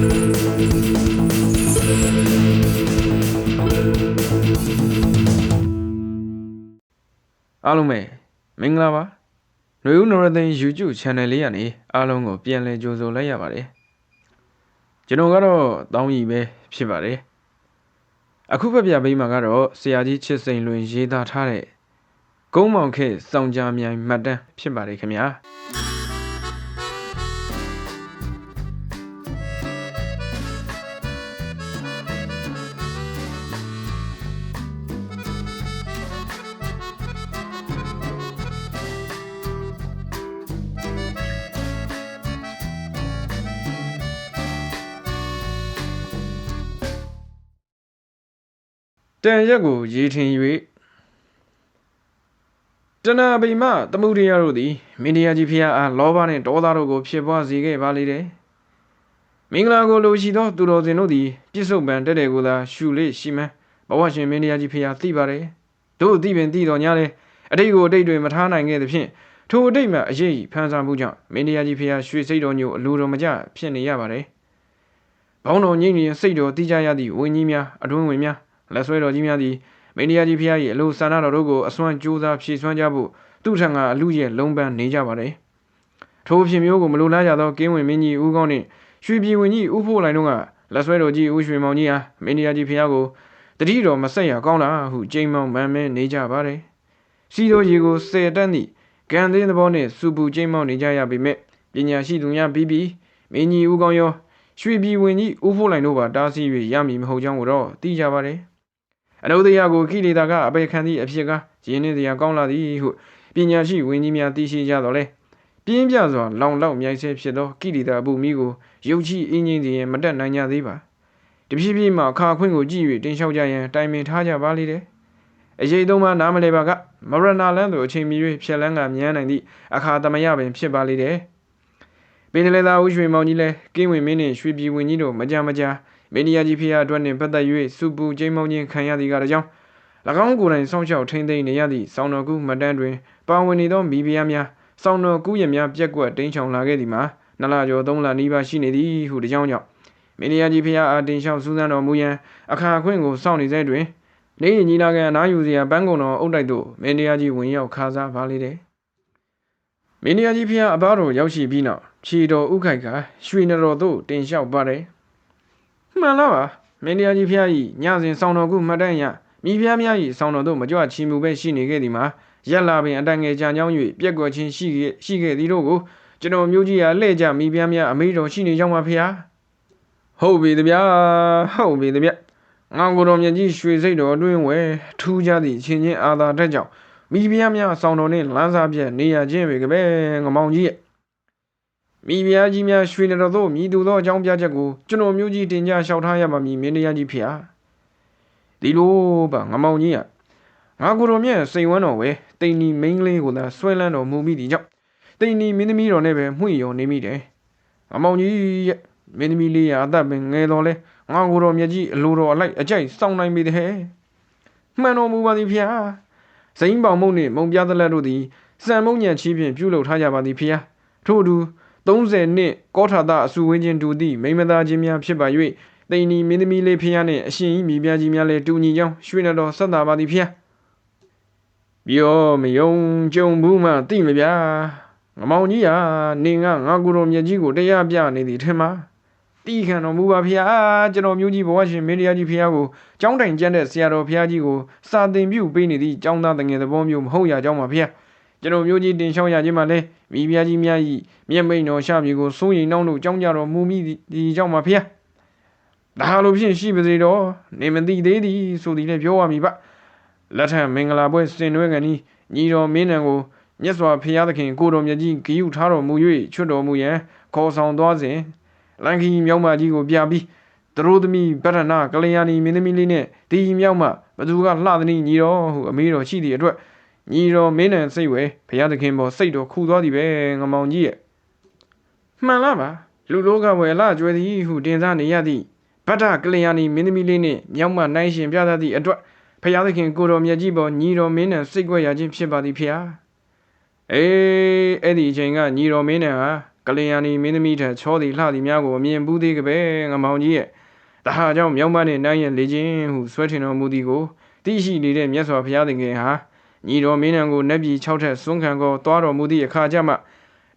အားလုံးပဲမင်္ဂလာပါຫນွေဦးနရသိန်း YouTube Channel လေးကနေအားလုံးကိုပြန်လည်ကြိုဆိုလိုက်ရပါတယ်ကျွန်တော်ကတော့တောင်းရီပဲဖြစ်ပါတယ်အခုဖက်ပြပေးမှာကတော့ဆရာကြီးချစ်စိန်လွင်ရေးသားထားတဲ့ကုန်းမောင်ခေတ်စောင်းကြမြိုင်မှတ်တမ်းဖြစ်ပါတယ်ခင်ဗျာ တန်ရက်ကိုရေထင်၍တဏ္ဍပိမသမှုရိယတို့သည်မင်းတရားကြီးဖျားအားလောဘနှင့်ဒေါသတို့ကိုဖြစ်ပွားစေခဲ့ပါလေတယ်မင်္ဂလာကိုလိုရှိသောသူတော်စင်တို့သည်ပြစ္ဆုတ်ပံတက်တယ်ကိုသာရှုလေရှိမှန်းဘဝရှင်မင်းတရားကြီးဖျားသိပါတယ်တို့သိပင်သိတော်ညာလေအတိတ်ကိုအတိတ်တွေမထားနိုင်ခဲ့သဖြင့်ထိုအတိတ်မှအရေးဖန်ဆာမှုကြောင့်မင်းတရားကြီးဖျားရွှေစိတ်တော်ညို့အလိုတော်မကျဖြစ်နေရပါတယ်ဘောင်းတော်ငိမ့်ရင်စိတ်တော်တိကြရသည့်ဝင်းကြီးများအတွင်းဝင်များ လက်ဆွဲတော်ကြီးများသည်မိန်ဒီယာကြီးဖျား၏အလိုဆန္ဒတော်တို့ကိုအစွမ်းကြိုးစားဖြည့်ဆွမ်းကြဖို့သူထံကအလူရဲ့လုံးပန်းနေကြပါတယ်။ထိုဖြစ်မျိုးကိုမလိုလားကြသောကင်းဝင်မင်းကြီးဦးကောင်းနှင့်ရွှေပြည်ဝင်ကြီးဦးဖို့လိုင်တို့ကလက်ဆွဲတော်ကြီးဦးရွှေမောင်ကြီးအားမိန်ဒီယာကြီးဖျားကိုတတိတော်မဆက်ရကောင်းလားဟုကြိမ်မောင်မန်းမဲနေကြပါတယ်။စီတော်ကြီးကိုဆယ်တန်းသည့်ကံသေးသဘောနှင့်စူပူကြိမ်မောင်နေကြရပေမဲ့ပညာရှိသူများပြီးပြီးမင်းကြီးဦးကောင်းရောရွှေပြည်ဝင်ကြီးဦးဖို့လိုင်တို့ပါတားဆီး၍ရမည်မဟုတ်ကြောင်းကိုတော့သိကြပါတယ်။ အနုဒယကိုခိလေသာကအပေခံသည့်အဖြစ်ကရင်းနှင်းတရားကောင်းလာသည်ဟုပညာရှိဝင်းကြီးများသိရှိကြတော်လဲပြင်းပြစွာလောင်လောက်မြိုက်ဆဲဖြစ်သောကိလေသာအပူမီကိုရုပ်ချအင်းကြီးရင်မတက်နိုင်ကြသေးပါတဖြည်းဖြည်းမှအခါခွင့်ကိုကြည့်၍တင်လျှောက်ကြရန်တိုင်ပင်ထားကြပါလေတယ်အရေးသုံးပါနားမလဲပါကမရဏလန်းသို့အချိန်မီ၍ဖြက်လန်းကမြန်းနိုင်သည့်အခါသမယပင်ဖြစ်ပါလေတယ်ပင်လေသာဦးရွှေမောင်ကြီးလဲကင်းဝင်မင်းနှင့်ရွှေပြည်ဝင်ကြီးတို့မကြမကြာ မင်းတရားကြီးဖျားအတွက်နှင့်ပတ်သက်၍စုပူကျိမ်းမောင်းခြင်းခံရသည်ကတကြောင်၎င်းကိုယ်တိုင်စောင့်ရှောက်ထိန်းသိမ်းနေရသည့်ဆောင်းတော်ကူမတန်းတွင်ပါဝင်နေသောမိဖုရားများဆောင်းတော်ကူရများပြက်ကွက်တင်းချောင်လာခဲ့သည်မှာနလကျော်သုံးလနီးပါးရှိနေသည်ဟုတကြောင်ကြောင့်မင်းတရားကြီးဖျားအားတင်လျှောက်စူးစမ်းတော်မူရန်အခါအခွင့်ကိုစောင့်နေစေတွင်နေရင်ကြီးလာကအနားယူစရာပန်းကုံတော်အုတ်တိုက်သို့မင်းတရားကြီးဝင်ရောက်ခါစားပါလေတယ်မင်းတရားကြီးဖျားအဘတော်ရောက်ရှိပြီးနောက်ခြေတော်ဥခိုက်ကရွှေနတော်သို့တင်လျှောက်ပါတယ် မှန်လားပါမင်းတရားကြီးဖျားကြီးညစဉ်ဆောင်းတော်ကူမှတ်တမ်းရမိဖျားများ၏ဆောင်းတော်တို့မကြွချီမှုပဲရှိနေခဲ့သည်မှာရက်လာပင်အတန်ငယ်ကြံကြောင်း၍ပြက်ကွက်ခြင်းရှိခဲ့ရှိခဲ့သည်တို့ကိုကျွန်တော်မျိုးကြီးအားလှည့်ကြမိဖျားများအမေတော်ရှိနေကြောင်းပါဖျားဟုတ်ပြီတဗျာဟုတ်ပြီတဗျာငါကိုယ်တော်မြတ်ကြီးရွှေစိတ်တော်အတွင်းဝဲထူးကြသည့်ချင်းချင်းအာသာတက်ကြောင့်မိဖုရားများဆောင်းတော်နှင့်လမ်းစားပြက်နေရခြင်းပဲကပဲငမောင်ကြီးရဲ့ မိဖုရားကြီးများရွှေနေတော်သို့မြည်သူသောအကြောင်းပြချက်ကိုကျွန်တော်မျိုးကြီးတင်ကြလျှောက်ထားရပါမည်မင်းတရားကြီးဖေဟာဒီလိုပါငမောင်ကြီးကငါကိုယ်တော်မြတ်စိန်ဝမ်းတော်ဝဲတိန်နီမင်းကလေးကိုသာဆွဲလန်းတော်မူမိသည်ကြောင့်တိန်နီမင်းသမီးတော်နဲ့ပဲမှွင့်ရောနေမိတယ်ငမောင်ကြီးရဲ့မင်းသမီးလေးရအသက်ပင်ငယ်တော်လဲငါကိုယ်တော်မြတ်ကြီးအလိုတော်အလိုက်အကြိုက်စောင့်နိုင်မိတယ်မှန်တော်မူပါသည်ဖေဟာစိန်ပေါင်မုံနှင့်မုံပြသလက်တို့သည်စံမုံညံချီးဖြင့်ပြုလုပ်ထားကြပါသည်ဖေဟာထို့အတူ 30နှစ်ကောထာတအစုဝင်းချင်းတူသည့်မိမသားချင်းများဖြစ်ပါ၍တိန်နီမင်းသမီးလေးဖျားနှင့်အရှင်ဤမိဖုရားကြီးများလည်းတူညီကြောင်းရွှေနတော်ဆက်တာပါသည်ဖျားပြောမယုံကြုံဘူးမှသိမဗျာငမောင်ကြီးဟာနေငါငါကိုယ်တော်မြတ်ကြီးကိုတရားပြနေသည်ထင်ပါတီးခံတော်မူပါဖျားကျွန်တော်မျိုးကြီးဘဝရှင်မင်းတရားကြီးဖျားကိုကျောင်းတိုင်ကျမ်းတဲ့ဆရာတော်ဖျားကြီးကိုစာသင်ပြုပေးနေသည့်ကျောင်းသားတငယ်သဘောမျိုးမဟုတ်ရကြောင်းပါဖျားကျွန်တော်မျိုးကြီးတင်ရှောင်းရခြင်းမှလည်း မိဖုရားကြီးများ၏မျက်မိန်တော်ရှမြေကိုစိုးရိမ်နှောင်းတို့ကြောင်းကြတော်မူမိဒီကြောင့်ပါဖျားဒါလိုဖြင့်ရှိပါစေတော့နေမသိသေးသည်ဆိုသည်လည်းပြောရမည်ပါလက်ထံမင်္ဂလာပွဲစင်နွဲကန်ဤညီတော်မင်းနံကိုမြတ်စွာဘုရားသခင်ကိုတော်မြတ်ကြီးဂိယုထားတော်မူ၍ချွတ်တော်မူရန်ခေါ်ဆောင်သွားစဉ်လန်ခီမြောက်မကြီးကိုပြပြီးသူတို့သမီးဗတ္ထနာကလျာဏီမင်းသမီးလေးနဲ့ဒီမြောက်မဘသူကလှသည်ညီတော်ဟုအမေတော်ရှိသည့်အတွက် ညီတော်မင်းနံစိတ်ဝဲဘုရားသခင်ပေါ်စိတ်တော်ခူသွားသည်ပဲငမောင်ကြီးရဲ့မှန်လားပါလူလောကဝယ်လာကျွဲသည်ဟုတင်စားနေရသည့်ဗတ္ထကလျာဏီမင်းသမီးလေးနှင့်မြောက်မနိုင်ရှင်ပြသသည့်အတွက်ဖျားသခင်ကိုတော်မြတ်ကြီးပေါ်ညီတော်မင်းနဲ့စိတ်ကွက်ရခြင်းဖြစ်ပါသည်ဖျားအေးအဲ့ဒီအချိန်ကညီတော်မင်းနဲ့ဟာကလျာဏီမင်းသမီးထက်ချောသည်လှသည်များကိုအမြင်ဘူးသေးကပဲငမောင်ကြီးရဲ့တဟာကြောင့်မြောက်မနှင့်နိုင်ရင်လေချင်းဟုဆွဲထင်တော်မူသည်ကိုသိရှိနေတဲ့မြတ်စွာဘုရားသခင်ဟာ ညီတော်မင်းနံကိုနတ်ပြည်၆ထက်စွန့်ခံကောသွားတော်မူသည့်အခါကျမှ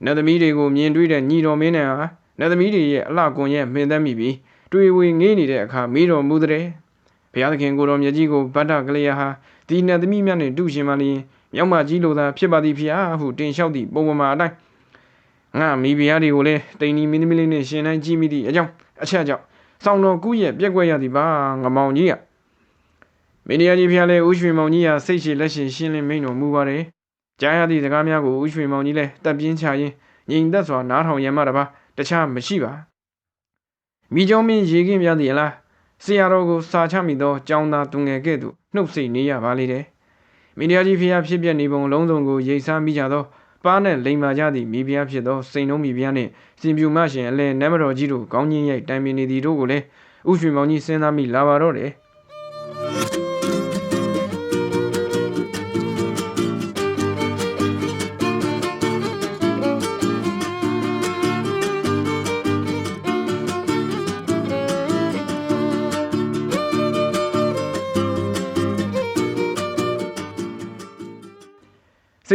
နတ်သမီးတွေကိုမြင်တွေ့တဲ့ညီတော်မင်းနံဟာနတ်သမီးတွေရဲ့အလှကွန်ရဲ့မှင်သက်မိပြီးတွေ့ဝေငေးနေတဲ့အခါမေးတော်မူတဲ့ဘုရားသခင်ကိုတော်မြတ်ကြီးကိုဗတ္တကလေးဟာဒီနတ်သမီးများနှင့်တူရှင်မလျင်မြောက်မကြီးလိုသာဖြစ်ပါသည်ဖျားဟုတင်လျှောက်သည့်ပုံပေါ်မှာအတိုင်းငါမိဖုရားတွေကိုလည်းတိန်နီမင်းသမီးလေးနဲ့ရှင်တိုင်းကြည့်မိသည့်အကြောင်းအချက်ကြောင့်စောင်းတော်ကူးရဲ့ပြက်ကွက်ရသည်ပါငမောင်ကြီးက မင်းတရားကြီးဖျားလဲဥရွှေမောင်ကြီးဟာစိတ်ရှိလက်ရှိရှင်းလင်းမိန်တော်မူပါတယ်ကြားရသည့်စကားများကိုဥရွှေမောင်ကြီးလည်းတက်ပြင်းချရင်းငြိမ်သက်စွာနားထောင်ရမှတပါတခြားမရှိပါမိကျောင်းမင်းရေခင်းပြသည်လားဆရာတော်ကိုစာချမိသောကျောင်းသားသူငယ်ကဲ့သို့နှုတ်ဆက်နေရပါလေတယ်မိဖုရားကြီးဖျားဖြစ်ပြနေပုံလုံးစုံကိုရိတ်စားမိကြသောပါးနဲ့လိမ်မာကြသည့်မိဖုရားဖြစ်သောစိန်နှုံးမိဖုရားနှင့်စင်ပြူမရှင်အလဲနမတော်ကြီးတို့ကောင်းကြီးရိုက်တိုင်ပင်နေသည်တို့ကိုလည်းဥရွှေမောင်ကြီးစဉ်းစားမိလာပါတော့တယ်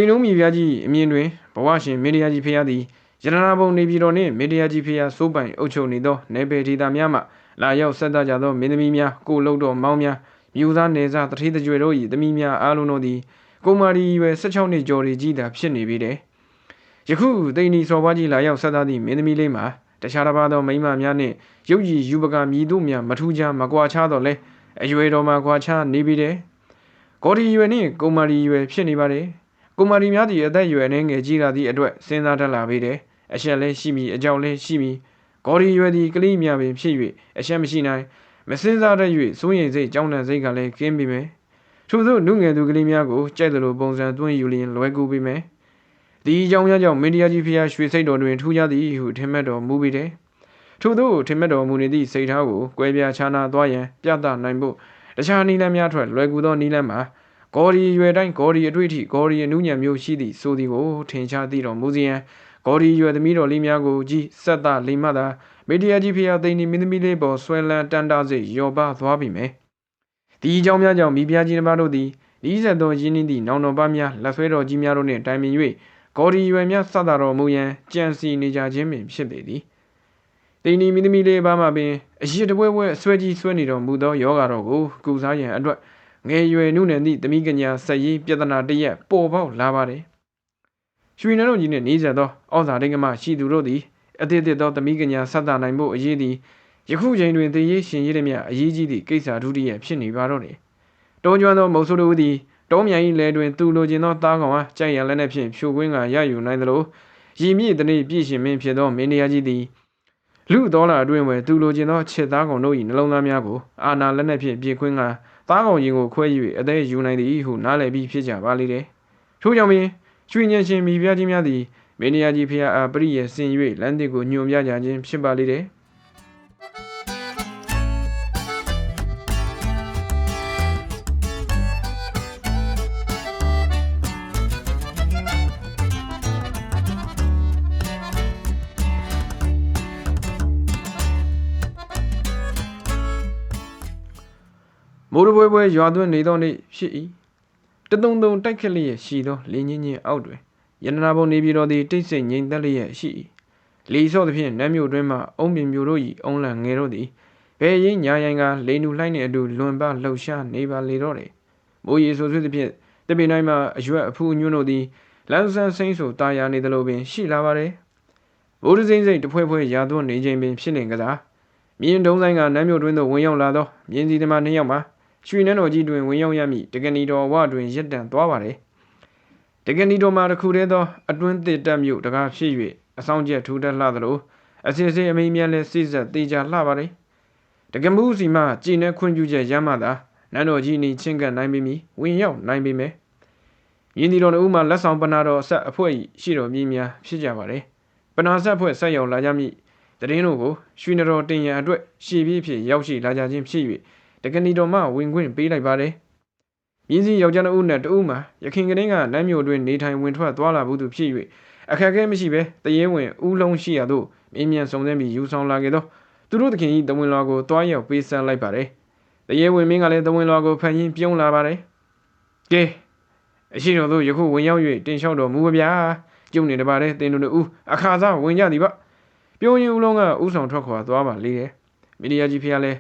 န်လုံးမိဖုရားကြီးအမြင်တွင်ဘဝရှင်မင်းတရားကြီးဖျားသည်ရတနာဘုံနေပြည်တော်နှင့်မင်းတရားကြီးဖျားစိုးပိုင်အုပ်ချုပ်နေသောနေပယ်ဒေသများမှလာရောက်ဆက်သကြသောမင်းသမီးများကိုလုတ်တော်မောင်းများမြူသားနေစားတထေးတကြွယ်တို့၏သမီးများအားလုံးတို့သည်ကုမာရီရွယ်16နှစ်ကျော်ရီကြီးသာဖြစ်နေပြီတဲ့ယခုတိန်နီစော်ပွားကြီးလာရောက်ဆက်သသည့်မင်းသမီးလေးမှာတခြားတစ်ပါးသောမိန်းမများနှင့်ရုပ်ရည်ယူပကမြည်တို့များမထူးခြားမကွာခြားတော့လဲအရွယ်တော်မှာကွာခြားနေပြီတဲ့ဂေါ်ဒီရွယ်နှင့်ကုမာရီရွယ်ဖြစ်နေပါတယ် ကုမာရီများသည်အသက်အရွယ်နှင်းငယ်ကြီးလာသည့်အတွက်စဉ်းစားတတ်လာပေတယ်။အရှက်လည်းရှိမည်အကြောင်းလည်းရှိမည်။ဂေါ်ရီရွယ်သည်ကလေးများပင်ဖြစ်၍အရှက်မရှိနိုင်မစဉ်းစားတတ်၍စိုးရိမ်စိတ်ကြောင်းတန်စိတ်ကလည်းကင်းပေမယ်။ထို့သောနုငယ်သူကလေးများကိုကြိုက်သလိုပုံစံသွင်းယူလျင်လွယ်ကူပေမယ်။ဒီအကြောင်းများကြောင့်မင်းတရားကြီးဖျားရွှေစိတ်တော်တွင်ထူးခြားသည်ဟုထင်မှတ်တော်မူပေတယ်။ထို့သောထင်မှတ်တော်မူနေသည့်စိတ်ထားကိုကွဲပြားခြားနာသွားရန်ပြသနိုင်ဖို့တခြားနည်းလမ်းများထွက်လွယ်ကူသောနည်းလမ်းမှာ ဂေါ်ရီရွယ်တိုင်းဂေါ်ရီအတွေ့အထိဂေါ်ရီအနုညံမျိုးရှိသည့်ဆိုသည်ကိုထင်ရှားသိတော်မူစီရန်ဂေါ်ရီရွယ်သမီးတော်လေးများကိုကြီးဆက်တာလိမ္မတာမေတ္တရာကြီးဖျားသိန်းဒီမင်းသမီးလေးပေါ်ဆွဲလန်းတန်တာစိတ်ရောပါသွားပြီမယ်ဒီအကြောင်းများကြောင့်မိဖုရားကြီးတစ်ပါးတို့သည်ဤဆက်သောယင်းနှင်းသည့်နောင်တော်ပါများလက်ဆွဲတော်ကြီးများတို့နှင့်တိုင်ပင်၍ဂေါ်ရီရွယ်များဆက်တာတော်မူရန်ကြံစီနေကြခြင်းပင်ဖြစ်ပေသည်တိန်ဒီမိသမီးလေးပါမှပင်အရှိတပွဲပွဲအဆွဲကြီးဆွဲနေတော်မူသောယောဂါတော်ကိုကုစားရန်အတွက် ငယ်ရွယ်နုနယ်သည့်တမိကညာဆက်ရေးပြဿနာတရက်ပေါ်ပေါက်လာပါတယ်။ရွှေနန်းတော်ကြီးနှင့်နေဆက်သောဩဇာတိန်ကမရှိသူတို့သည်အသည့်သည့်သောတမိကညာဆက်တာနိုင်ဖို့အရေးသည်ယခုချိန်တွင်တည်ရေးရှင်ရေးသည်များအရေးကြီးသည့်ကိစ္စဒုတိယဖြစ်နေပါတော့တယ်။တောကျွမ်းသောမုတ်ဆိုးတို့သည်တောမြိုင်၏လယ်တွင်သူလိုချင်သောသားကောင်အားကြိုက်ရန်လည်းနှင့်ဖြင့်ဖြိုခွင်းကရယူနိုင်သလိုရည်မြစ်တနေ့ပြည့်ရှင်မင်းဖြစ်သောမင်းတရားကြီးသည်လူတော်လာအတွင်ဝယ်သူလိုချင်သောခြေသားကောင်တို့၏နှလုံးသားများကိုအာနာလက်နှင့်ဖြင့်ပြေခွင်းက သားကောင်ရင်ကိုခွဲ၍အသက်ယူနိုင်သည်ဟုနားလည်ပြီးဖြစ်ကြပါလေတယ်။ထို့ကြောင့်ပင်ရွှေညံရှင်မိဖုရားကြီးများသည်မင်းတရားကြီးဖျားအားပရိယေဆင်၍လမ်းတစ်ကိုညွှန်ပြကြခြင်းဖြစ်ပါလေတယ်။ မိုးရပွဲပွဲရွာသွင်းနေသောနေ့ဖြစ်၏တသုံသုံတိုက်ခက်လျက်ရှိသောလင်းချင်းချင်းအောက်တွင်ရတနာဘုံနေပြည်တော်သည်တိတ်ဆိတ်ငြိမ်သက်လျက်ရှိ၏လီဆော့သဖြင့်နမ်းမြို့တွင်မှအုံပင်မျိုးတို့၏အုံလန့်ငယ်တို့သည်ဘယ်ရင်ညာရင်ကလိန်နူလှိုင်းနှင့်အတူလွန်ပလှုပ်ရှားနေပါလေတော့တယ်မိုးရီဆိုဆွေးသဖြင့်တပင်တိုင်းမှအရွက်အဖူးညွန်းတို့သည်လန်းဆန်းစိမ့်ဆိုတာယာနေသလိုပင်ရှိလာပါတယ်ဘိုးဒစိမ့်စိမ့်တဖွဲဖွဲရာသွန်းနေခြင်းပင်ဖြစ်နေကြတာမြင်းတုံးဆိုင်ကနမ်းမြို့တွင်သို့ဝင်ရောက်လာသောမြင်းစီသမားနှစ်ယောက်မှာ ရွှေနန်းတော်ကြီးတွင်ဝင်ရောက်ရမည့်တကဏီတော်ဝတွင်ရက်တန်သွားပါတယ်တကဏီတော်မှာတခုတည်းသောအတွင်းတစ်တက်မြို့တကားဖြစ်၍အဆောင်ကျက်ထူထပ်လှသလိုအစစ်စစ်အမိမြန်လဲစိစက်သေးကြလှပါတယ်တကမှုစီမှကြည်နဲ့ခွင့်ပြုချက်ရမှသာနန်းတော်ကြီးနေချင်းကပ်နိုင်ပြီမီဝင်ရောက်နိုင်ပြီမယ်ရင်းဒီတော်တို့မှလက်ဆောင်ပနာတော်ဆက်အဖွဲ့ရှိတော်မြည်များဖြစ်ကြပါတယ်ပနာဆက်ဖွဲ့ဆက်ရောက်လာကြမည့်တရင်တို့ကိုရွှေနတော်တင်ရန်အတွက်ရှေ့ပြေးဖြစ်ရောက်ရှိလာကြခြင်းဖြစ်၍ တကနီတော်မှဝင်ခွင့်ပေးလိုက်ပါတယ်။မြင်းစီယောက်ျားနှုတ်နဲ့တဦးမှာရခင်ကလေးကနမ်းမြို့တွင်နေထိုင်ဝင်ထွက်သွားလာဘူးသူဖြစ်၍အခက်အခဲမရှိဘဲတရေဝင်ဦးလုံးရှိရသို့မြင်းမြန်စုံစမ်းပြီးယူဆောင်လာခဲ့သောသူတို့သခင်၏တဝင်လွာကိုတွားရောက်ပေးဆန်းလိုက်ပါတယ်တရေဝင်မင်းကလည်းတဝင်လွာကိုဖန်ရင်းပြုံးလာပါတယ်ကဲအရှိတော်တို့ယခုဝင်ရောက်၍တင်လျှောက်တော်မူပါဗျာကျုံနေတပါတဲ့တင်တို့တို့ဦးအခါစားဝင်ကြသည်ပါပြုံးရင်ဦးလုံးကဥဆောင်ထွက်ခွာသွားပါလေတယ်မီဒီယာကြီးဖျားလဲ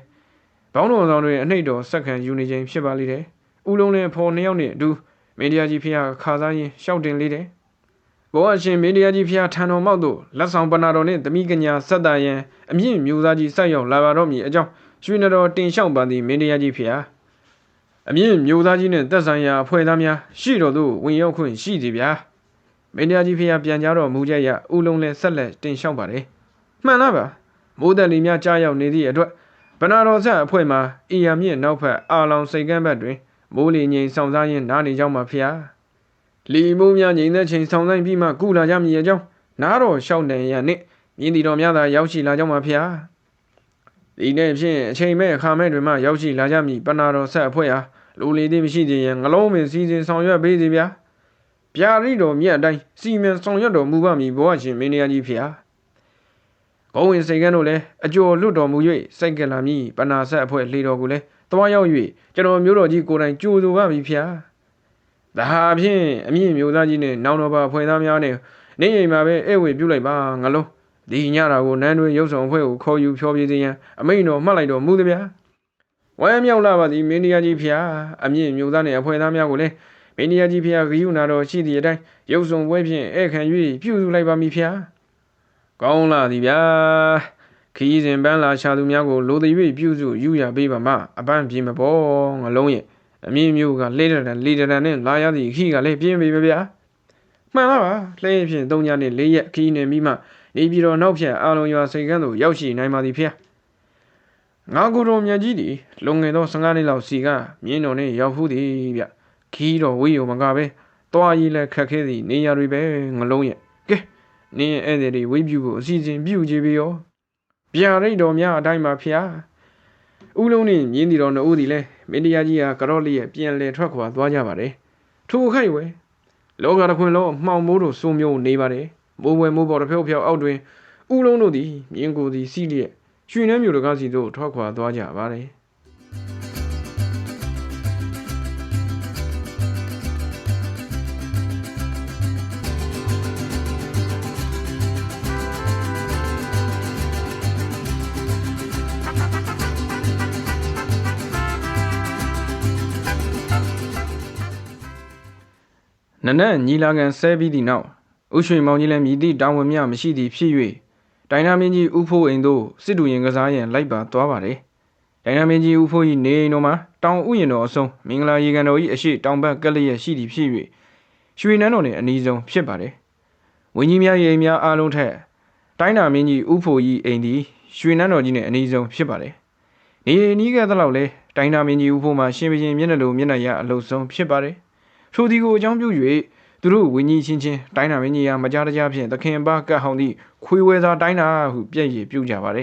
ဘောင်းတော်ဆောင်တွေအနှိတ်တော်ဆက်ခံယူနေခြင်းဖြစ်ပါလိမ့်တယ်ဦးလုံးနဲ့ဖော်နှစ်ယောက်နဲ့အတူမီဒီယာကြီးဖျားခါစားရင်ရှောက်တင်လေးတယ်ဘောအရှင်မီဒီယာကြီးဖျားထံတော်မောက်သို့လက်ဆောင်ပနာတော်နှင့်တမိကညာဆက်တာရန်အမြင့်မျိုးသားကြီးဆက်ရောက်လာပါတော့မည်အကြောင်းရွှေနတော်တင်လျှောက်ပါသည်မီဒီယာကြီးဖျားအမြင့်မျိုးသားကြီးနှင့်သက်ဆိုင်ရာအဖွဲ့သားများရှိတော်သို့ဝင်ရောက်ခွင့်ရှိသည်ဗျာမင်းတရားကြီးဖေဟာပြန်ကြတော့မူချက်ရဦးလုံးလဲဆက်လက်တင်လျှောက်ပါတယ်မှန်လားပါမိုးတက်လီများကြားရောက်နေသည့်အတွက် ဗနာတော်ဆက်အဖွဲ့မှာအီယာမြင့်နောက်ဖက်အာလောင်စိတ်ကမ်းဘက်တွင်မိုးလီငိန်ဆောင်စားရင်းနားနေကြောင်းပါဖေဟာလီမိုးများငိန်တဲ့ချိန်ဆောင်ဆိုင်ပြီးမှကုလာကြမည်အကြောင်းနားတော်လျှောက်နေရနှင့်မြင်းတီတော်များသာရောက်ရှိလာကြောင်းပါဖေဟာဒီနေ့ဖြင့်အချိန်မဲ့အခါမဲ့တွင်မှရောက်ရှိလာကြမည်ပနာတော်ဆက်အဖွဲ့ဟာလူလီသည်မရှိသေးရင်ငလုံးပင်စီစဉ်ဆောင်ရွက်ပေးစီဗျာဗျာရိတော်မြတ်အတိုင်းစီမံဆောင်ရွက်တော်မူပါမည်ဘဝရှင်မင်းတရားကြီးဖေဟာ ကောင်းဝင်စိတ်ကန်းတို့လည်းအကျော်လွတ်တော်မူ၍စိုက်ကလာမည်ပနာဆက်အဖွဲ့လေတော်ကိုလည်းတွားရောက်၍ကျွန်တော်မျိုးတော်ကြီးကိုယ်တိုင်ကြိုဆိုပါမည်ဖေဟာဒါဟာဖြင့်အမြင့်မျိုးသားကြီးနဲ့နောင်တော်ပါဖွဲ့သားများနဲ့နေအိမ်မှာပဲဧဝေပြုလိုက်ပါငလုံးဒီညတာကိုနန်းတွင်ရုပ်ဆောင်အဖွဲ့ကိုခေါ်ယူဖျော်ဖြေစေရန်အမိန်တော်မှတ်လိုက်တော်မူသည်ဗျာဝမ်းမြောက်လာပါသည်မင်းတရားကြီးဖျားအမြင့်မျိုးသားနှင့်အဖွဲ့သားများကိုလည်းမင်းတရားကြီးဖျားဂရုဏာတော်ရှိသည့်အတိုင်းရုပ်ဆောင်ပွဲဖြင့်ဧခံ၍ပြုစုလိုက်ပါမည်ဖျား ကောင်းလာသည်ဗျာခီးစဉ်ပန်းလာချသူများကိုလိုသည်၍ပြုစုယူရပေးပါမှအပန်းပြေမပေါ်ငလုံးရဲ့အမြင့်မျိုးကလေးတရံလေးတရံနဲ့လာရသည့်ခီးကလည်းပြင်းပြီဗျာမှန်လားပါလှည့်ဖြင့်၃ညနဲ့၄ရက်ခီးနေပြီးမှနေပြည်တော်နောက်ဖြတ်အာလုံးရွာစိန်ကန်းသို့ရောက်ရှိနိုင်ပါသည်ဖျားငါကိုယ်တော်မြတ်ကြီးသည်လုံငယ်သော15နှစ်လောက်စီကမြင်းတော်နှင့်ရောက်ဖူးသည်ဗျခီးတော်ဝေးယုံမကပဲတွားရည်လည်းခက်ခဲသည်နေရာတွေပဲငလုံးရဲ့ကဲ နင်းဧည့်သည်တွေဝေးပြုဖို့အစီအစဉ်ပြုကြပြီရောဗျာရိတ်တော်များအတိုင်းပါဖျားဦးလုံးနှင့်မြင်းတီတော်နှုတ်သည်လည်းမင်းတရားကြီးဟာကရော့လေးရဲ့ပြန်လဲထွက်ခွာသွားကြပါတယ်ထိုခိုက်ဝဲလောကတစ်ခွင်လုံးမှောင်မိုးတို့စုံမြုံနေပါတယ်မိုးဝဲမိုးပေါ်တစ်ဖြုတ်ဖြောက်အောက်တွင်ဦးလုံးတို့သည်မြင်းကိုယ်သည်စီးလျက်ရွှေနှမ်းမြို့တကားစီသို့ထွက်ခွာသွားကြပါတယ် နနက်ညီလာခံဆဲပြီးသည့်နောက်ဥရွှေမောင်ကြီးလည်းမြည်သည့်တာဝန်များမရှိသည့်ဖြစ်၍ဒိုင်နာမင်းကြီးဦးဖိုးအိမ်သို့စစ်တူရင်ကစားရန်လိုက်ပါသွားပါတယ်။ဒိုင်နာမင်းကြီးဦးဖိုး၏နေအိမ်တော်မှာတောင်ဥယျာဉ်တော်အစုံမင်္ဂလာရေကန်တော်၏အရှိတောင်ဘက်ကလျက်ရှိသည်ဖြစ်၍ရွှေနန်းတော်နှင့်အနီးဆုံးဖြစ်ပါတယ်။ဝင်းကြီးများရဲ့အိမ်များအားလုံးထက်ဒိုင်နာမင်းကြီးဦးဖိုး၏အိမ်သည်ရွှေနန်းတော်ကြီးနှင့်အနီးဆုံးဖြစ်ပါတယ်။နေအိမ်နီးကဲ့သို့လောက်လဲဒိုင်နာမင်းကြီးဦးဖိုးမှာရှင်ဘရင်မျက်နှာလိုမျက်နှာရအလုံးစုံဖြစ်ပါတ ယ်။ထိုဒီကိုအကြောင်းပြု၍သူတို့ဝင်းကြီးချင်းချင်းတိုင်းနာမင်းကြီးဟာမကြားတကြားဖြင့်သခင်ပါကတ်ဟောင်းသည့်ခွေဝဲသာတိုင်းနာဟုပြည့်ရည်ပြုကြပါれ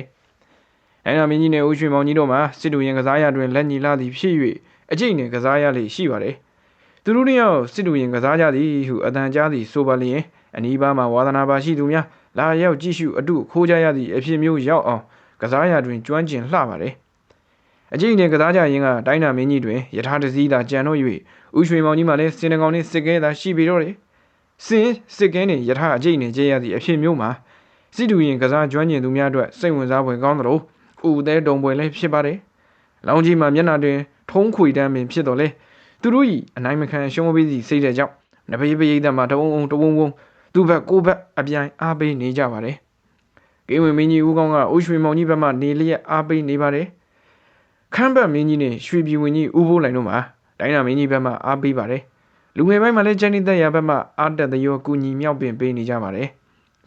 ။တိုင်းနာမင်းကြီးနဲ့ဦးရွှေမောင်ကြီးတို့မှာစစ်တူရင်ကစားရတွင်လက်ညီလာသည်ဖြစ်၍အကျိတ်နှင့်ကစားရလေရှိပါれ။သူတို့နှစ်ယောက်စစ်တူရင်ကစားကြသည်ဟုအတန်ကြားသည်ဆိုပါလျင်အနီးပါးမှာဝါသနာပါရှိသူများလာရောက်ကြည့်ရှုအတုခိုးကြရသည့်အဖြစ်မျိုးရောက်အောင်ကစားရတွင်ကျွမ်းကျင်လှပါれ။အကျိတ်နှင့်ကစားကြရင်ကတိုင်းနာမင်းကြီးတွင်ယထာတစည်းသာကြံတော့၍ ဦးရွှေမောင်ကြီးမှလည်းစင်တကောင်နှင့်စစ်ကဲသာရှိပြီတော့တယ်စင်စစ်ကဲနှင့်ယထာအကျိတ်နှင့်ကျဲရသည့်အဖြစ်မျိုးမှာစစ်တူရင်ကစားကျွမ်းကျင်သူများအတွက်စိတ်ဝင်စားဖွယ်ကောင်းသလိုဥသေးတုံပွဲလည်းဖြစ်ပါတယ်။လောင်ကြီးမှာမျက်နှာတွင်ထုံးခွေတမ်းပင်ဖြစ်တော်လဲသူတို့၏အနိုင်မခံရှုံးမပေးသည့်စိတ်တဲ့ကြောင့်နဘေးပရိသတ်မှာတဝုံဝုံတဝုံဝုံသူ့ဘက်ကိုဘက်အပြိုင်အားပေးနေကြပါတယ်။ကိဝင်မင်းကြီးဦးကောင်းကအိုးရွှေမောင်ကြီးဘက်မှနေလျက်အားပေးနေပါတယ်။ခမ်းဘတ်မင်းကြီးနဲ့ရွှေပြည်ဝင်ကြီးဦးဘိုးလိုင်တို့မှာ တိုင်းနာမင်းကြီးဘက်မှအားပေးပါတယ်လူငယ်ပိုင်းမှာလည်းဂျန်နီသက်ရဘက်မှအားတက်သရောကူညီမြောက်ပင်ပေးနေကြပါတယ်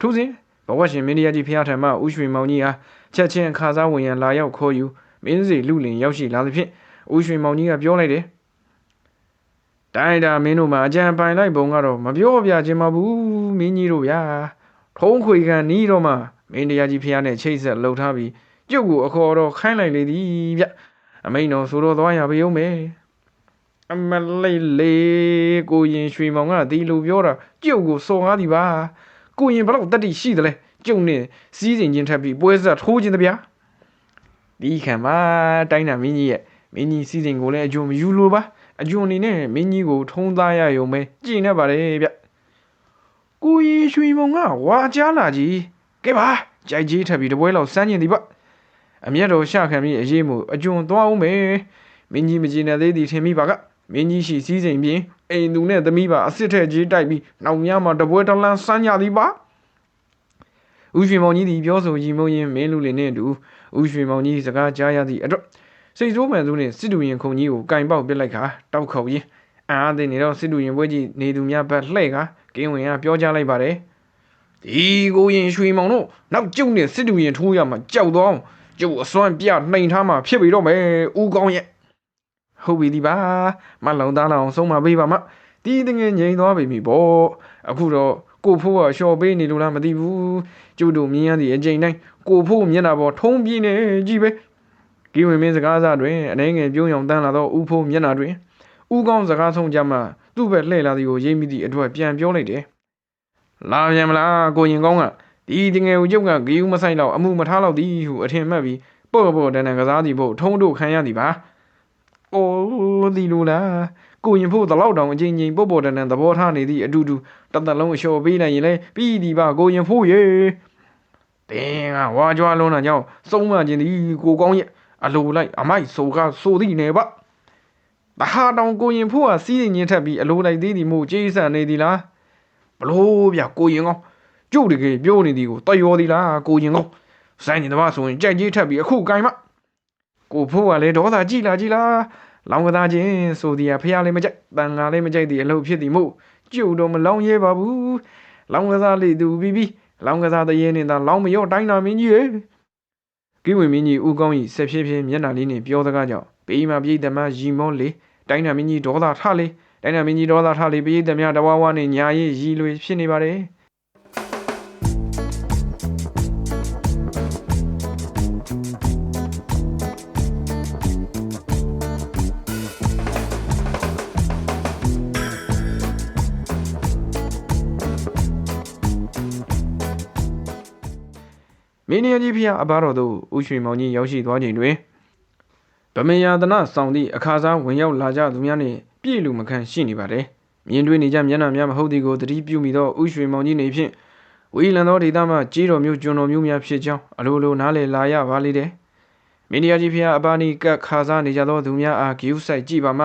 ထို့စဉ်ဘဝရှင်မင်းတရားကြီးဖျားထံမှဥရွှေမောင်ကြီးအားချက်ချင်းခါစားဝင်ရန်လာရောက်ခေါ်ယူမင်းစီလူလင်ရောက်ရှိလာသဖြင့်ဥရွှေမောင်ကြီးကပြောလိုက်တယ်တိုင်းတာမင်းတို့မှာအကြံပိုင်လိုက်ပုံကတော့မပြောပြခြင်းမဘူးမင်းကြီးတို့ဗျာထုံးခွေကန်နီးတော့မှမင်းတရားကြီးဖျားနဲ့ချိတ်ဆက်လှုပ်ထားပြီးကျုပ်ကိုအခေါ်တော့ခိုင်းလိုက်လေသည်ဗျအမိန်တော်ဆိုတော့သွားရပါုံမယ် အမလေးလေးကိုရင်ရွှေမောင်ကဒီလိုပြောတာကြုတ်ကိုစော်ကားသည်ပါကိုရင်ဘလောက်တက်တိရှိတယ်လဲကျုံနဲ့စီးစိမ်ချင်းထပ်ပြီးပွဲစားထိုးခြင်းတဗျာဒီခံပါတိုင်းနာမင်းကြီးရဲ့မင်းကြီးစီးစိမ်ကိုလည်းအကျုံမယူလို့ပါအကျုံအနေနဲ့မင်းကြီးကိုထုံးသားရရုံပဲကြည်နေပါလေဗျကိုရင်ရွှေမုံကဝါကြားလာကြီးကဲပါကြိုက်ကြီးထပ်ပြီးတပွဲလောက်စမ်းကျင်သည်ပါအမျက်တော်ရှခံပြီးအရေးမှုအကျုံသွားအောင်မယ်မင်းကြီးမကြည်နေသေးသည်ထင်မိပါက မင်းကြီးရှိစည်းစိမ်ပြင်အိမ်သူနဲ့သမီးပါအစ်စ်ထက်ကြီးတိုက်ပြီးနောက်များမှာတပွဲတလန်းစမ်းကြသည်ပါဦးရွှေမောင်ကြီးသည်ပြောဆိုကြီးမုံရင်မင်းလူလင်နဲ့အတူဦးရွှေမောင်ကြီးစကားကြားရသည့်အတွက်စိတ်ဆိုးမှန်သူနှင့်စစ်တူရင်ခုံကြီးကိုကင်ပေါက်ပစ်လိုက်ခါတောက်ခုတ်ရင်အားသိနေတော့စစ်တူရင်ပွဲကြီးနေသူများဘက်လှဲ့ကကင်းဝင်ကပြောကြားလိုက်ပါတယ်ဒီကိုရင်ရွှေမောင်တို့နောက်ကျုပ်နဲ့စစ်တူရင်ထိုးရမှာကြောက်တော့ကျုပ်အစွမ်းပြနှိမ်ထားမှာဖြစ်ပြီတော့မယ်ဦးကောင်းရဲ့ ဟုတ်ပြီဒီပါမလုံသားလောင်ဆုံးမပေးပါမဒီတငယ်ငြိမ်သွားပြီမိပေါ့အခုတော့ကိုဖိုးကလျှော်ပေးနေလို့လားမသိဘူးကျုပ်တို့မြင်ရသည့်အချိန်တိုင်းကိုဖိုးမျက်နှာပေါ်ထုံးပြင်းနေကြီးပဲကီဝင်မင်းစကားစားတွင်အနေငယ်ပြုံးရောင်တန်းလာတော့ဦးဖိုးမျက်နှာတွင်ဦးကောင်းစကားဆုံးကြမှသူ့ဘက်လှည့်လာသည်ကိုရိပ်မိသည့်အတွက်ပြန်ပြောလိုက်တယ်လာပြန်မလားကိုရင်ကောင်းကဒီတငယ်ကိုကျုပ်ကဂီယူမဆိုင်တော့အမှုမထားတော့သည်ဟုအထင်မှတ်ပြီးပေါ့ပေါ့တန်တန်ကစားသည်ဖို့ထုံးတို့ခံရသည်ပါ အိုးဒီလိုလားကိုရင်ဖို့တလောက်တောင်အချင်းချင်းပေါ့ပေါ့တန်တန်သဘောထားနေသည့်အတူတူတစ်သက်လုံးအလျှော်ပေးနိုင်ရင်လေပြီးဒီပါကိုရင်ဖို့ရေတင်းကဝါကြွားလုံးတာကြောင့်စုံမခြင်းသည်ကိုကောင်းရဲ့အလိုလိုက်အမိုက်ဆိုကဆိုသည်နေပါတဟာတောင်ကိုရင်ဖို့ကစီးရင်ချင်းထက်ပြီးအလိုလိုက်သေးသည်မို့ကြေးဆန်နေသည်လားဘလို့ဗျကိုရင်ကောင်းကျုပ်တကယ်ပြောနေသည်ကိုတယောသည်လားကိုရင်ကောင်းဆိုင်နေတော့ဆိုရင်ကြိုက်ကြီးထက်ပြီးအခုကင်မ ကိုဖို့ကလည်းဒေါသကြည်လာကြည်လားလောင်ကသားချင်းဆိုသည်ကဖះလေးမကြိုက်တန်ငါလေးမကြိုက်သည်အလုပ်ဖြစ်သည်မို့ကျုပ်တော့မလောင်ရဲပါဘူးလောင်ကစားလေးသူပြီးပြီးလောင်ကစားတရေနေတာလောင်မရော့တိုင်းနာမင်းကြီးရဲ့ကိဝင်မင်းကြီးဦးကောင်းဤဆက်ဖြည်းဖြည်းမျက်နှာလေးနဲ့ပြောစကားကြောင့်ဘေးမှာပြည်သမရီမောလေတိုင်းနာမင်းကြီးဒေါသထလေတိုင်းနာမင်းကြီးဒေါသထလေပြည်သမတဝါဝါနဲ့ညာရည်ရီလွေဖြစ်နေပါတယ် မင်းကြီးဖျားအဘတော်တို့ဦးရွှေမောင်ကြီးရောက်ရှိသွားချိန်တွင်ဗမေယသနဆောင်သည့်အခါစားဝင်ရောက်လာကြသူများနှင့်ပြည့်လူမခန့်ရှိနေပါတယ်မြင်တွေ့နေကြမျက်နှာများမဟုတ်သည်ကိုသတိပြုမိသောဦးရွှေမောင်ကြီးနေဖြင့်ဝီလန်သောဒေသမှကြီးတော်မျိုးကျွန်းတော်မျိုးများဖြစ်ကြောင်းအလိုလိုနားလည်လာရပါလိမ့်တယ်မင်းကြီးဖျားအပါနီကခါစားနေကြသောသူများအားဂီယူဆိုင်ကြည့်ပါမှ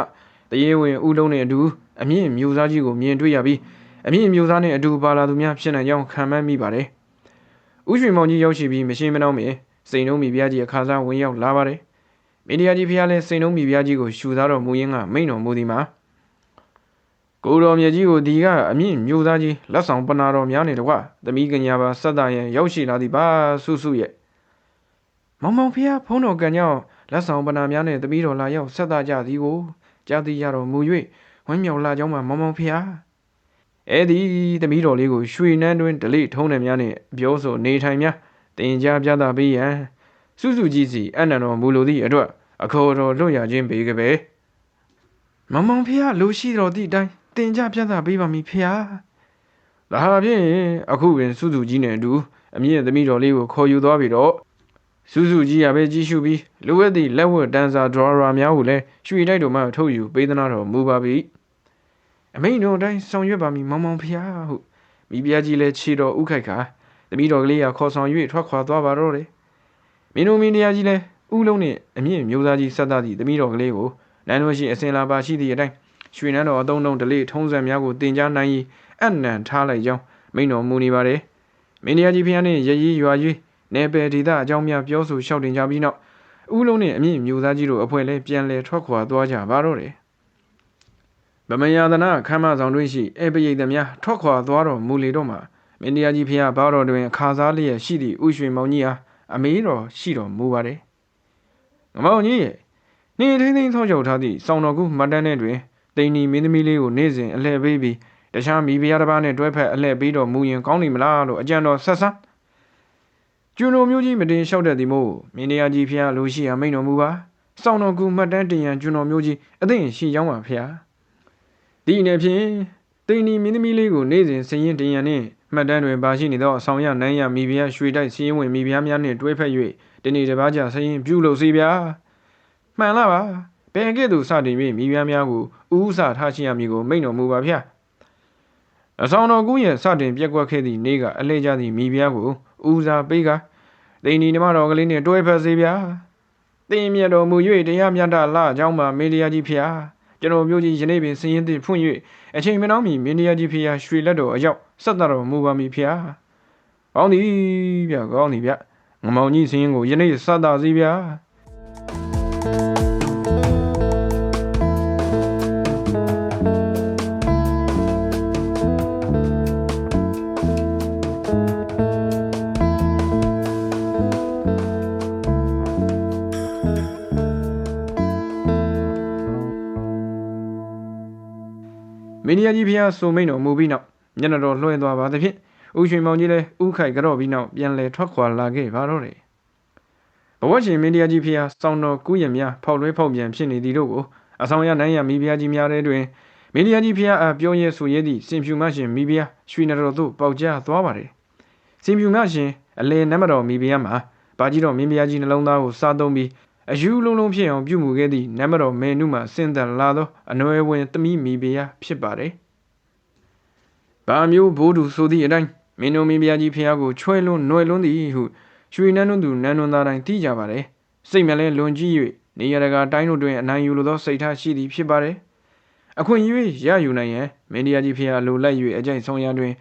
တရေဝင်ဦးလုံးနှင့်အတူအမြင့်မျိုးသားကြီးကိုမြင်တွေ့ရပြီးအမြင့်မျိုးသားနှင့်အတူပါလာသူများဖြစ်နိုင်ကြောင်းခံမှန်းမိပါတယ်။ ဥရွှေမောင်ကြီးရောက်ရှိပြီးမရှင်းမနှောင်းမင်းစိန်နှုံးမိဖုရားကြီးအခါစားဝင်ရောက်လာပါတယ်။မင်းတရားကြီးဖုရားလည်းစိန်နှုံးမိဖုရားကြီးကိုရှူသားတော်မူရင်းကမိန်တော်မူသည်မှာကိုတော်မြတ်ကြီးကိုဒီကအမြင့်မျိုးသားကြီးလက်ဆောင်ပနာတော်များနေတကွသမီးကညာပါဆက်သားရဲ့ရောက်ရှိလာသည်ပါဆုစုရဲ့မောင်မောင်ဖုရားဖုံးတော်ကံကြောင့်လက်ဆောင်ပနာများနဲ့သမီးတော်လာရောက်ဆက်သားကြသည်ကိုကြားသိရတော်မူ၍ဝမ်းမြောက်လာကြောင်းမှာမောင်မောင်ဖုရား အဲ့ဒီသမီးတော်လေးကိုရွှေနန်းတွင်ဒလိထုံးတယ်များနဲ့ပြောဆိုနေထိုင်များတင်ကြပြသပေးရန်စုစုကြီးစီအနန္တော်မူလိုသည့်အတွက်အခေါ်တော်လွတ်ရခြင်းပေကပဲမမောင်ဖះလိုရှိတော်သည့်အတိုင်းတင်ကြပြသပေးပါမည်ဖះဒါဖြင့်အခုပင်စုစုကြီးနဲ့အတူအမြင့်သမီးတော်လေးကိုခေါ်ယူသွားပြီးတော့စုစုကြီးရပဲကြီးရှုပြီးလိုအပ်သည့်လက်ဝတ်တန်းစာဒရရာများကိုလည်းရွှေတိုက်တော်မှထုတ်ယူပေးသနာတော်မူပါပြီ အမိန်တော်တိုင်းဆောင်ရွက်ပါမည်မောင်မောင်ဖျားဟုမိဖုရားကြီးလည်းခြေတော်ဥခိုက်ခါသမီးတော်ကလေးကခေါ်ဆောင်၍ထွက်ခွာသွားပါတော့တယ်မင်းတို့မင်းတရားကြီးလည်းဥလုံးနှင့်အမြင့်မျိုးသားကြီးဆက်သသည့်သမီးတော်ကလေးကိုနန်းတော်ရှိအစင်လာပါရှိသည့်အတိုင်းရွှေနန်းတော်အသုံးလုံးဒလေးထုံးစံများကိုတင် जा နိုင်၏အနံထားလိုက်ကြောင်းမိန်တော်မူနေပါတယ်မင်းတရားကြီးဖျားနှင့်ရည်ရည်ရွာရွေးနေပယ်ဒေသအကြောင်းများပြောဆိုလျှောက်တင်ကြပြီးနောက်ဥလုံးနှင့်အမြင့်မျိုးသားကြီးတို့အဖွဲ့လည်းပြန်လည်ထွက်ခွာသွားကြပါတော့တယ် ဗမယသနာခမ်းမဆောင်တွင်ရှိအေပရိတ်သများထွက်ခွာသွားတော်မူလေတော့မှာမင်းတရားကြီးဖျားဘာတော်တွင်အခါစားလျက်ရှိသည့်ဥရွှေမောင်ကြီးအားအမေးတော်ရှိတော်မူပါတယ်ငမောင်ကြီးရဲ့နေထင်းထင်းဆောက်ရှောက်ထားသည့်စောင်းတော်ကူမတ်တန်းထဲတွင်တိန်နီမင်းသမီးလေးကိုနေ့စဉ်အလှည့်ပေးပြီးတခြားမိဖုရားတစ်ပါးနဲ့တွဲဖက်အလှည့်ပေးတော်မူရင်ကောင်းလိမ့်မလားလို့အကြံတော်ဆက်ဆန်းကျွန်းတော်မျိုးကြီးမတင်လျှောက်တတ်သည်မို့မင်းတရားကြီးဖျားလိုရှိရမိန်တော်မူပါစောင်းတော်ကူမတ်တန်းတင်ရန်ကျွန်းတော်မျိုးကြီးအသိရှိကြောင်းပါဖျား ဒီအနေဖြင့်တိန်နီမင်းသမီးလေးကိုနေ့စဉ်စည်ရင်တင်ရန်နှင့်မှတ်တမ်းတွင်ပါရှိနေသောအဆောင်ရနိုင်ရမိဖုရားရွှေတိုက်စီးရင်ဝင်မိဖုရားများနှင့်တွဲဖက်၍တနေ့တစ်ပါးကြာစရင်ပြုလုပ်စီဗျာမှန်လားပါဘယ်ကဲ့သို့စတင်၍မိဖုရားများကိုဥဥစထားရှိရမည်ကိုမိန့်တော်မူပါဗျာအဆောင်တော်ကူရဲ့စတင်ပြက်ကွက်ခဲ့သည့်နေ့ကအလဲကျသည့်မိဖုရားကိုဥစားပေးကတိန်ဒီနမတော်ကလေးနှင့်တွဲဖက်စီဗျာတင်မြတ်တော်မူ၍တရားမြတ်တာလအကြောင်းမှာမေတ္တရားကြီးဖျား ကျွန်တော်မျိုးကြီးယနေ့ပင်စည်ရင်သည့်ဖွင့်၍အချိန်မနှောင်းမီမင်းတရားကြီးဖေဟာရွှေလက်တော်အရောက်ဆက်တော်မူပါမည်ဖေဟာကောင်းသည်ဗျကောင်းသည်ဗျငမောင်ကြီးစင်းကိုယနေ့စတာစီဗျာ မင်းကြီးဖေဟာဆိုမိန်တော်မူပြီးနောက်မျက်နှာတော်လွှဲသွားပါသဖြင့်ဦးရွှေမောင်ကြီးလည်းဥခိုက်ကြော့ပြီးနောက်ပြန်လဲထွက်ခွာလာခဲ့ပါတော့တယ်ဘဝရှင်မင်းကြီးဖေဟာစောင်းတော်ကူးရများဖောက်လွဲဖောက်ပြန်ဖြစ်နေသည်တို့ကိုအဆောင်ရနိုင်ရမိဖုရားကြီးများတဲ့တွင်မင်းကြီးဖေဟာအားပြောရဲဆိုရဲသည့်စင်ဖြူမရှင်မိဖုရားရွှေနတော်သို့ပေါက်ကြားသွားပါတယ်စင်ဖြူမရှင်အလေနမတော်မိဖုရားမှာပါကြီးတော်မင်းဖုရားကြီးနှလုံးသားကိုစားသုံးပြီး အယူလုံးလုံးဖြစ်အောင်ပြုမှုခဲ့သည့်နမတော်မေနုမှဆင်းသက်လာသောအနွယ်ဝင်သမီးမိဖုရားဖြစ်ပါတယ်။ဘာမျိုးဘိုးသူဆိုသည့်အတိုင်းမင်းတို့မင်းဖုရားကြီးဖုရားကိုချွဲလွန်းနှွယ်လွန်းသည်ဟုရွှေနန်းတွင်သူနန်းတွင်သားတိုင်းသိကြပါတယ်။စိတ်မြလဲလွန်ကြီး၍နေရတကာတိုင်းတို့တွင်အနိုင်ယူလိုသောစိတ်ထားရှိသည်ဖြစ်ပါတယ်။အခွင့်အရေးရယူနိုင်ရန်မင်းတရားကြီးဖုရားလိုလိုက်၍အကြိုက်ဆုံးရတွင်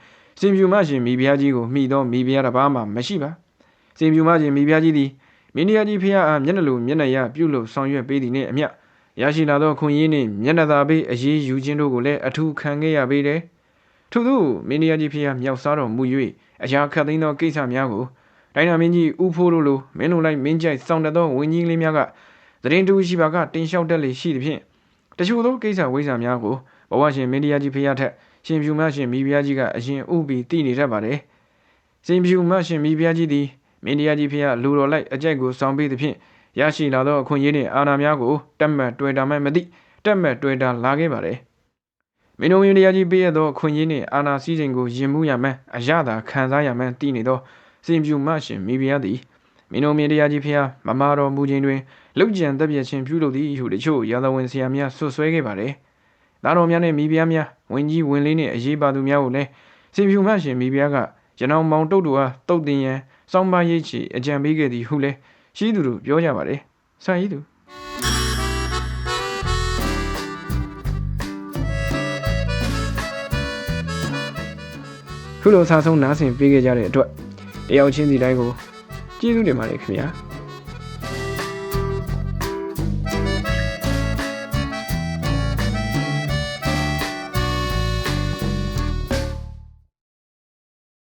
စင်ဖြူမရှင်မိဖုရားကြီးကိုမိသောမိဖုရားတစ်ပါးမှမရှိပါ။စင်ဖြူမရှင်မိဖုရားကြီးသည် မင်းတရားကြီးဖះအားမျက်နှာလိုမျက်နှာရပြုလို့ဆောင်ရွက်ပေးသည်နှင့်အမျှရရှိလာသောခွင့်ရင်းနှင့်မျက်နှာသာပေးအရေးယူခြင်းတို့ကိုလည်းအထူးခံခဲ့ရပေတယ်။ထို့သောမင်းတရားကြီးဖះမြောက်စားတော်မူ၍အရာခတ်သိမ်းသောကိစ္စများကိုတိုင်းနာမင်းကြီးဦးဖိုးတို့လိုမင်းတို့လိုက်မင်းကြိုက်စောင့်တတ်သောဝင်းကြီးလေးများကသတင်းတူရှိပါကတင်လျှောက်တက်လေရှိသည်ဖြင့်တချို့သောကိစ္စဝိဇ္ဇာများကိုဘဝရှင်မင်းတရားကြီးဖះထက်ရှင်ဖြူမရှင်မိဖုရားကြီးကအရင်ဥပြီးတည်နေတတ်ပါတယ်။ရှင်ဖြူမရှင်မိဖုရားကြီးသည် မင်းတရားကြီးဖះလူတော်လိုက်အကြိုက်ကိုဆောင်ပေးသဖြင့်ရရှိလာသောအခွင့်အရေးနှင့်အာဏာများကိုတက်မှတ်တွေ့တာမှမသိတက်မှတ်တွေ့တာလာခဲ့ပါတယ်။မင်းတို့မင်းတရားကြီးပေးရသောအခွင့်အရေးနှင့်အာဏာစည်းစိမ်ကိုရင်မှုရမှန်းအရသာခံစားရမှန်းသိနေသောစင်ပြူမရှင်မိဖုရားသည်မင်းတို့မင်းတရားကြီးဖះမမာတော်မူခြင်းတွင်လုတ်ကြံတက်ပြည့်ခြင်းပြုလုပ်သည်ဟုတချို့ရာဇဝင်ဆရာများဆွဆွဲခဲ့ပါတယ်။သားတော်များနှင့်မိဖုရားများဝင်ကြီးဝင်လေးနှင့်အရေးပါသူများကိုလည်းစင်ပြူမရှင်မိဖုရားက ကျွန်တော်မောင်တုတ်တူအားတုတ်တင်ရန်စောင်းပါရိတ်ချီအကြံပေးခဲ့သည်ဟုလည်းရှိသူတို့ပြောကြပါတယ်။ဆန်ရည်သူခုလိုအစားဆုံးနားဆင်ပေးခဲ့ကြတဲ့အတွက်တယောက်ချင်းစီတိုင်းကိုကျေးဇူးတင်ပါတယ်ခင်ဗျာ။